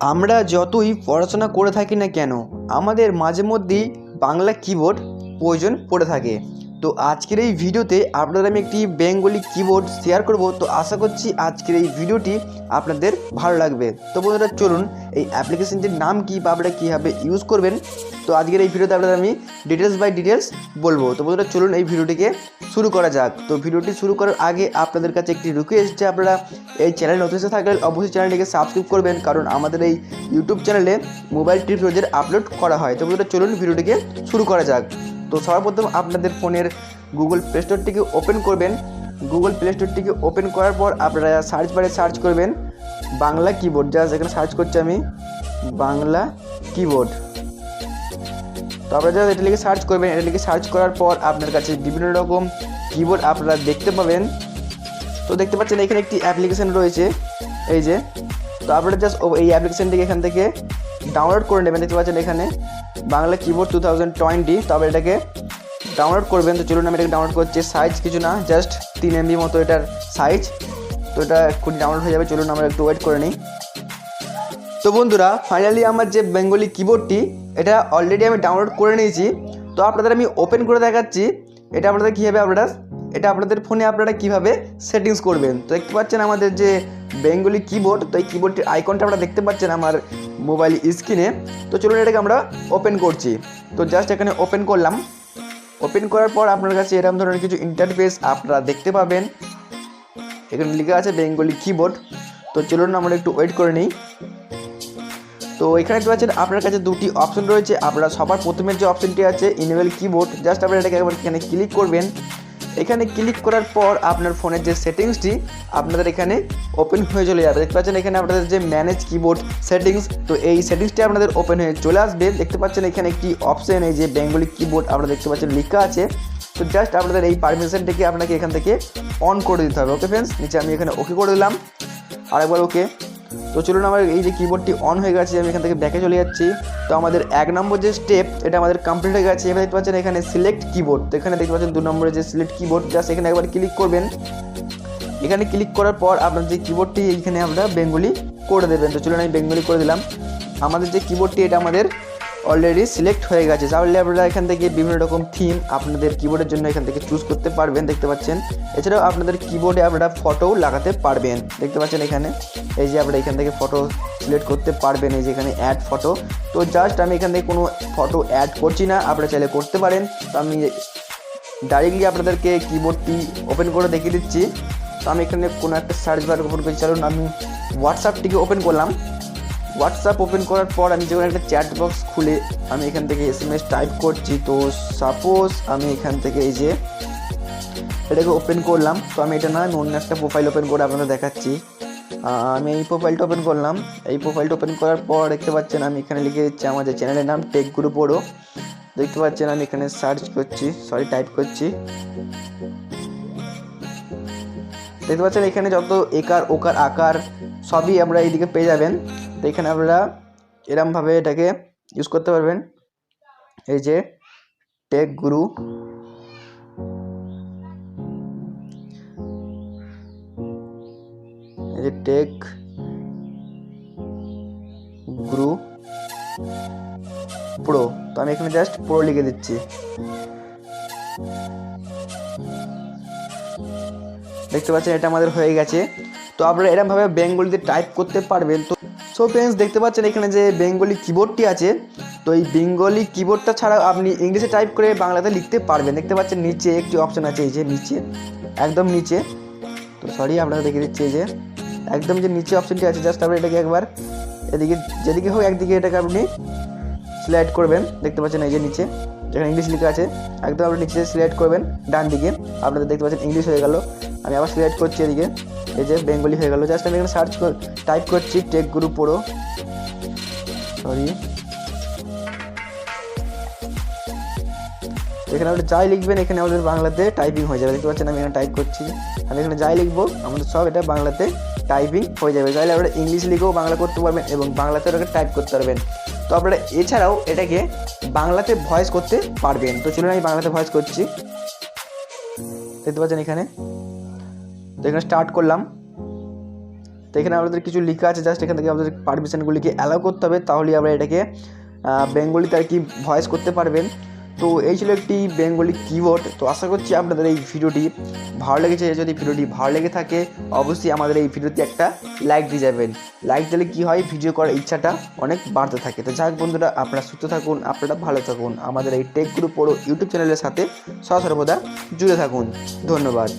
আমরা যতই পড়াশোনা করে থাকি না কেন, আমাদের মাঝে মধ্যেই বাংলা কিবোর্ড প্রয়োজন পড়ে থাকে। তো আজকের এই ভিডিওতে আপনাদের আমি একটি বেঙ্গলি কিবোর্ড শেয়ার করব। তো আশা করছি আজকের এই ভিডিওটি আপনাদের ভালো লাগবে। তো বন্ধুরা, চলুন এই অ্যাপ্লিকেশনটির নাম কী বা আপনারা কীভাবে ইউজ করবেন? তো আজকের এই ভিডিওতে আপনাদের আমি ডিটেলস বাই ডিটেলস বলব। তো বন্ধুরা, চলুন এই ভিডিওটিকে শুরু করা যাক। তো ভিডিওটি শুরু করার আগে আপনাদের কাছে একটি রিকোয়েস্ট যে আপনারা এই চ্যানেল নতুন এসে থাকলে অবশ্যই চ্যানেলটিকে সাবস্ক্রাইব করবেন, কারণ আমাদের এই ইউটিউব চ্যানেলে মোবাইল টিপস রোজের আপলোড করা হয়। তো বন্ধুরা, চলুন ভিডিওটিকে শুরু করা যাক। তো সর্বপ্রথম আপনাদের ফোনের গুগল প্লে স্টোরটিকে ওপেন করবেন। গুগল প্লে স্টোরটিকে ওপেন করার পর আপনারা সার্চ বারে সার্চ করবেন বাংলা কিবোর্ড। জাস্ট এখানে সার্চ করছি আমি, বাংলা কিবোর্ড। তো আপনারা যারা এটা লিখে সার্চ করবেন। এটা লিখে সার্চ করার পর আপনার কাছে বিভিন্ন রকম কিবোর্ড আপনারা দেখতে পাবেন। তো দেখতে পাচ্ছেন এখানে একটি অ্যাপ্লিকেশন রয়েছে। এই যে তো আপনারা জাস্ট এই অ্যাপ্লিকেশনটিকে এখান থেকে ডাউনলোড করে নেবেন, দেখতে পাচ্ছেন এখানে Bangla keyboard two thousand twenty তো আপনারা এটাকে ডাউনলোড করবেন। তো চলুন আমি এটাকে ডাউনলোড করছি সাইজ কিছু না জাস্ট তিন এমবি মতো এটার সাইজ তো এটা এক্ষুনি ডাউনলোড হয়ে যাবে, চলুন আমরা একটু ওয়েট করে নিই। তো বন্ধুরা ফাইনালি আমার যে বেঙ্গলি কিবোর্ডটি এটা অলরেডি আমি ডাউনলোড করে নিয়েছি। তো আপনাদের আমি ওপেন করে দেখাচ্ছি, এটা আপনাদের কীভাবে আপনারা এটা আপনাদের ফোনে আপনারা কীভাবে সেটিংস করবেন? তো দেখতে পাচ্ছেন আমাদের যে বেঙ্গলি কিবোর্ড তো এই কিবোর্ডটির আইকনটা আপনারা দেখতে পাচ্ছেন আমার মোবাইল স্ক্রিনে তো চলুন এটাকে আমরা ওপেন করছি। তো জাস্ট এখানে ওপেন করলাম। ওপেন করার পর আপনার কাছে এরকম ধরনের কিছু ইন্টারফেস আপনারা দেখতে পাবেন। এখানে লেখা আছে বেঙ্গলি কিবোর্ড তো চলুন আমরা একটু ওয়েট করে নিই। তো এখানে দেখতে পাচ্ছেন আপনার কাছে দুটি অপশন রয়েছে। আপনারা সবার প্রথমের যে অপশনটি আছে ইনেবল কিবোর্ড জাস্ট আপনারা এটাকে একবার এখানে ক্লিক করবেন। এখানে ক্লিক করার পর আপনার ফোনের যে সেটিংসটি আপনাদের এখানে ওপেন হয়ে চলে যাবে। দেখতে পাচ্ছেন এখানে আপনাদের যে ম্যানেজ কিবোর্ড সেটিংস তো এই সেটিংসটি আপনাদের ওপেন হয়ে চলে আসবে। দেখতে পাচ্ছেন এখানে একটি অপশন এই যে বেঙ্গলি কিবোর্ড আপনারা দেখতে পাচ্ছেন লেখা আছে। তো জাস্ট আপনাদের এই পারমিশনটিকে আপনাকে এখান থেকে অন করে দিতে হবে। ওকে ফ্রেন্ডস নিচে আমি এখানে ওকে করে দিলাম। আরেকবার ওকে তো চলুন আমার এই যে কিবোর্ডটি অন হয়ে গেছে, আমি এখান থেকে ব্যাকে চলে যাচ্ছি। তো আমাদের এক নম্বর যে স্টেপ এটা আমাদের কমপ্লিট হয়ে গেছে। এবার দেখতে পাচ্ছেন এখানে সিলেক্ট কিবোর্ড তো এখানে দেখতে পাচ্ছেন দু নম্বরে যে সিলেক্ট কিবোর্ড জাস্ট এখানে একবার ক্লিক করবেন। এখানে ক্লিক করার পর আপনার যে কিবোর্ডটি এইখানে আমরা বেঙ্গলি করে দেবেন। তো চলুন আমি বেঙ্গলি করে দিলাম। আমাদের যে কিবোর্ডটি এটা আমাদের অলরেডি সিলেক্ট হয়ে গেছে। তাহলে আপনারা এখান থেকে বিভিন্ন রকম থিম আপনাদের কিবোর্ডের জন্য এখান থেকে চুজ করতে পারবেন, দেখতে পাচ্ছেন। এছাড়াও আপনাদের কিবোর্ডে আপনারা ফটোও লাগাতে পারবেন। দেখতে পাচ্ছেন এখানে। এই যে আপনারা এখান থেকে ফটো সিলেক্ট করতে পারবেন, এই যে এখানে অ্যাড ফটো তো জাস্ট আমি এখান থেকে কোনো ফটো অ্যাড করছি না, আপনারা চাইলে করতে পারেন। তো আমি ডাইরেক্টলি আপনাদেরকে কিবোর্ডটি ওপেন করে দেখিয়ে দিচ্ছি। তো আমি এখানে কোনো একটা সার্চ বার ওপেন করছি। চলুন আমি হোয়াটসঅ্যাপটিকে ওপেন করলাম। হোয়াটসঅ্যাপ ওপেন করার পর আমি যখন একটা চ্যাট বক্স খুলে আমি এখান থেকে এস এম এস টাইপ করছি। তো সাপোজ আমি এখান থেকে এই যে এটাকে ওপেন করলাম। তো আমি এটা না, আমি অন্য একটা প্রোফাইল ওপেন করে আপনাদের দেখাচ্ছি। আমি এই প্রোফাইলটা ওপেন করলাম। এই প্রোফাইলটা ওপেন করার পর দেখতে পাচ্ছেন আমি এখানে লিখে দিচ্ছি, আমাদের চ্যানেলের নাম টেক গুরু পড়ো দেখতে পাচ্ছেন আমি এখানে সার্চ করছি সরি টাইপ করছি। দেখতে পাচ্ছেন এখানে যত একার, ওকার, আকার সবই আমরা এইদিকে পেয়ে যাবেন। তো এখানে আপনারা এরমভাবে এটাকে ইউজ করতে পারবেন। এই যে টেক গুরু যে টেক গ্রু প্রো। তো আমি এখানে জাস্ট প্রো লিখে দিচ্ছি। দেখতে পাচ্ছেন, এটা আমাদের হয়ে গেছে। তো আপনারা এরমভাবে বেঙ্গলিতে টাইপ করতে পারবেন। তো সো ফ্রেন্ডস দেখতে পাচ্ছেন এখানে যে বেঙ্গলি কিবোর্ডটি আছে, তো এই বেঙ্গলি কিবোর্ডটা ছাড়াও আপনি ইংলিশে টাইপ করে বাংলাতে লিখতে পারবেন। দেখতে পাচ্ছেন, নিচে একটি অপশন আছে, এই যে নিচে, একদম নিচে। তো সরি আপনারা দেখে দিচ্ছি, এই যে। একদম যে নিচে অপশনটি আছে জাস্ট আপনি এটাকে একবার এদিকে, যেদিকে হোক একদিকে এটাকে আপনি সিলেক্ট করবেন। দেখতে পাচ্ছেন এই যে নিচে, যেখানে ইংলিশ লেখা আছে, একদম আপনি নিচে সিলেক্ট করবেন, ডান দিকে। আপনাদের দেখতে পাচ্ছেন ইংলিশ হয়ে গেল। আমি আবার সিলেক্ট করছি এদিকে। এই যে বেঙ্গলি হয়ে গেল। জাস্ট আমি এখানে সার্চ টাইপ করছি টেক গ্রুপ পড়ো সরি এখানে আপনি যাই লিখবেন, এখানে আমাদের বাংলাতে টাইপিং হয়ে যাবে। দেখতে পাচ্ছেন আমি এখানে টাইপ করছি। আমি এখানে যাই লিখব, আমাদের সব এটা বাংলাতে টাইপিং হয়ে যাবে। চাইলে আপনারা ইংলিশ লিখেও বাংলা করতে পারবেন এবং বাংলাতে ওটাকে টাইপ করতে পারবেন। তো আপনারা এছাড়াও এটাকে বাংলাতে ভয়েস করতে পারবেন। তো চলুন আমি বাংলাতে ভয়েস করছি। দেখতে পাচ্ছেন এখানে? তো এখানে স্টার্ট করলাম। তো এখানে আমাদের কিছু লেখা আছে। জাস্ট এখান থেকে আমাদের পারমিশনগুলিকে অ্যালাউ করতে হবে। তাহলেই আমরা এটাকে বেঙ্গলিতে আর কি ভয়েস করতে পারবেন। তো এই ছিল একটি বেঙ্গলি কিবোর্ড তো আশা করছি আপনাদের এই ভিডিওটি ভালো লেগেছে। যদি ভিডিওটি ভালো লেগে থাকে, অবশ্যই আমাদের এই ভিডিওতে একটা লাইক দিয়ে যাবেন। লাইক দিলে কি হয়? ভিডিও করার ইচ্ছাটা অনেক বাড়তে থাকে। তো যাক বন্ধুরা, আপনারা সুস্থ থাকুন, আপনারা ভালো থাকুন। আমাদের এই টেক গ্রুপ পড়ো ইউটিউব চ্যানেলের সাথে সর্বদা জুড়ে থাকুন। ধন্যবাদ।